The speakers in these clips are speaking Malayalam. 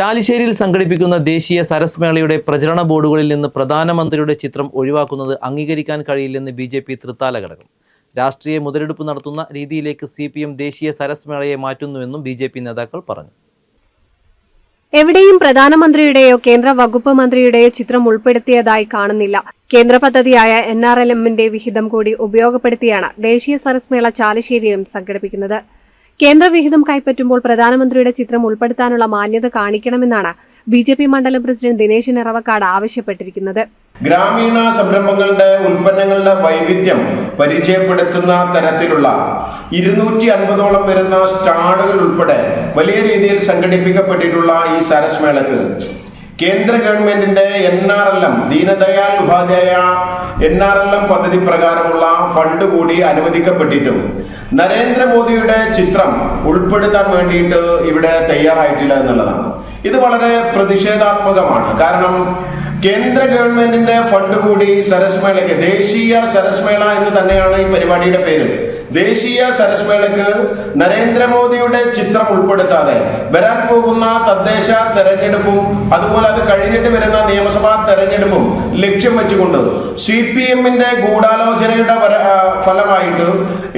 ചാലിശ്ശേരിയിൽ സംഘടിപ്പിക്കുന്ന ദേശീയ സരസ് മേളയുടെ പ്രചരണ ബോർഡുകളിൽ നിന്ന് പ്രധാനമന്ത്രിയുടെ ചിത്രം ഒഴിവാക്കുന്നത് അംഗീകരിക്കാൻ കഴിയില്ലെന്ന് ബി ജെ പി തൃത്താല ഘടകം. രാഷ്ട്രീയ മുതലെടുപ്പ് നടത്തുന്ന രീതിയിലേക്ക് സി പി എം ദേശീയ സരസ് മേളയെ മാറ്റുന്നുവെന്നും ബി ജെ പി നേതാക്കൾ പറഞ്ഞു. എവിടെയും പ്രധാനമന്ത്രിയുടെയോ കേന്ദ്ര വകുപ്പ് മന്ത്രിയുടെയോ ചിത്രം ഉൾപ്പെടുത്തിയതായി കാണുന്നില്ല. കേന്ദ്ര പദ്ധതിയായ എൻ ആർ എൽ എമ്മിന്റെ വിഹിതം കൂടി ഉപയോഗപ്പെടുത്തിയാണ് ദേശീയ സരസ് മേള ചാലിശ്ശേരിയിലും സംഘടിപ്പിക്കുന്നത്. കേന്ദ്ര വിഹിതം കൈപ്പറ്റുമ്പോൾ പ്രധാനമന്ത്രിയുടെ ചിത്രം ഉൾപ്പെടുത്താനുള്ള മാന്യത കാണിക്കണമെന്നാണ് ബി ജെ പി മണ്ഡലം പ്രസിഡന്റ് ദിനേശൻ നിറവക്കാട് ആവശ്യപ്പെട്ടിരിക്കുന്നത്. ഗ്രാമീണ സംരംഭങ്ങളുടെ ഉൽപ്പന്നങ്ങളുടെ വൈവിധ്യം പരിചയപ്പെടുത്തുന്ന തരത്തിലുള്ള ഇരുന്നൂറ്റി അൻപതോളം വരുന്ന സ്റ്റാളുകൾ ഉൾപ്പെടെ വലിയ രീതിയിൽ സംഘടിപ്പിക്കപ്പെട്ടിട്ടുള്ള ഈ സരസ് മേളക്ക് കേന്ദ്ര ഗവൺമെന്റിന്റെ N R L M Deendayal Upadhyaya N R L M പദ്ധതി പ്രകാരമുള്ള ഫണ്ട് കൂടി അനുവദിക്കപ്പെട്ടിട്ടും നരേന്ദ്രമോദിയുടെ ചിത്രം ഉൾപ്പെടുത്താൻ വേണ്ടിയിട്ട് ഇവിടെ തയ്യാറായിട്ടില്ല എന്നുള്ളതാണ്. ഇത് വളരെ പ്രതിഷേധാത്മകമാണ്. കാരണം കേന്ദ്ര ഗവൺമെന്റിന്റെ ഫണ്ട് കൂടി സരസ് മേളയ്ക്ക് ദേശീയ സരസ് മേള എന്ന് തന്നെയാണ് ഈ പരിപാടിയുടെ പേര്. ദേശീയ സരസ് മേളയ്ക്ക് നരേന്ദ്രമോദിയുടെ ചിത്രം ഉൾപ്പെടുത്താതെ വരാൻ പോകുന്ന തദ്ദേശ തെരഞ്ഞെടുപ്പും അതുപോലെ അത് കഴിഞ്ഞിട്ട് വരുന്ന നിയമസഭാ തെരഞ്ഞെടുപ്പും ലക്ഷ്യം വെച്ചുകൊണ്ട് സി പി എമ്മിന്റെ ഗൂഢാലോചനയുടെ വര- ഫലമായിട്ട്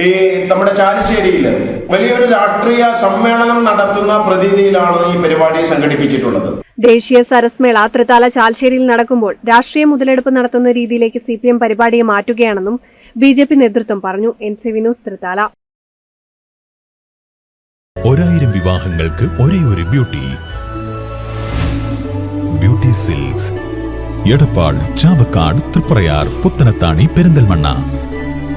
ഈ നമ്മുടെ ചാലിശ്ശേരിയിൽ വലിയൊരു രാഷ്ട്രീയ സമ്മേളനം നടത്തുന്ന പ്രതീതിയിലാണ് ഈ പരിപാടി സംഘടിപ്പിച്ചിട്ടുള്ളത്. ദേശീയ സരസ്മേള തൃത്താല ചാൽശ്ശേരിയിൽ നടക്കുമ്പോൾ രാഷ്ട്രീയ മുതലെടുപ്പ് നടത്തുന്ന രീതിയിലേക്ക് സി പി എം പരിപാടിയെ മാറ്റുകയാണെന്നും ബി ജെ പി നേതൃത്വം പറഞ്ഞു. എൻ സി വിനോസ് തൃത്താല ഒരായിരം വിവാഹങ്ങൾക്ക് ഒരേ ഒരു beauty. Beauty silks. Edappal Chavakkad Triprayar Puthanathani Perinthalmanna.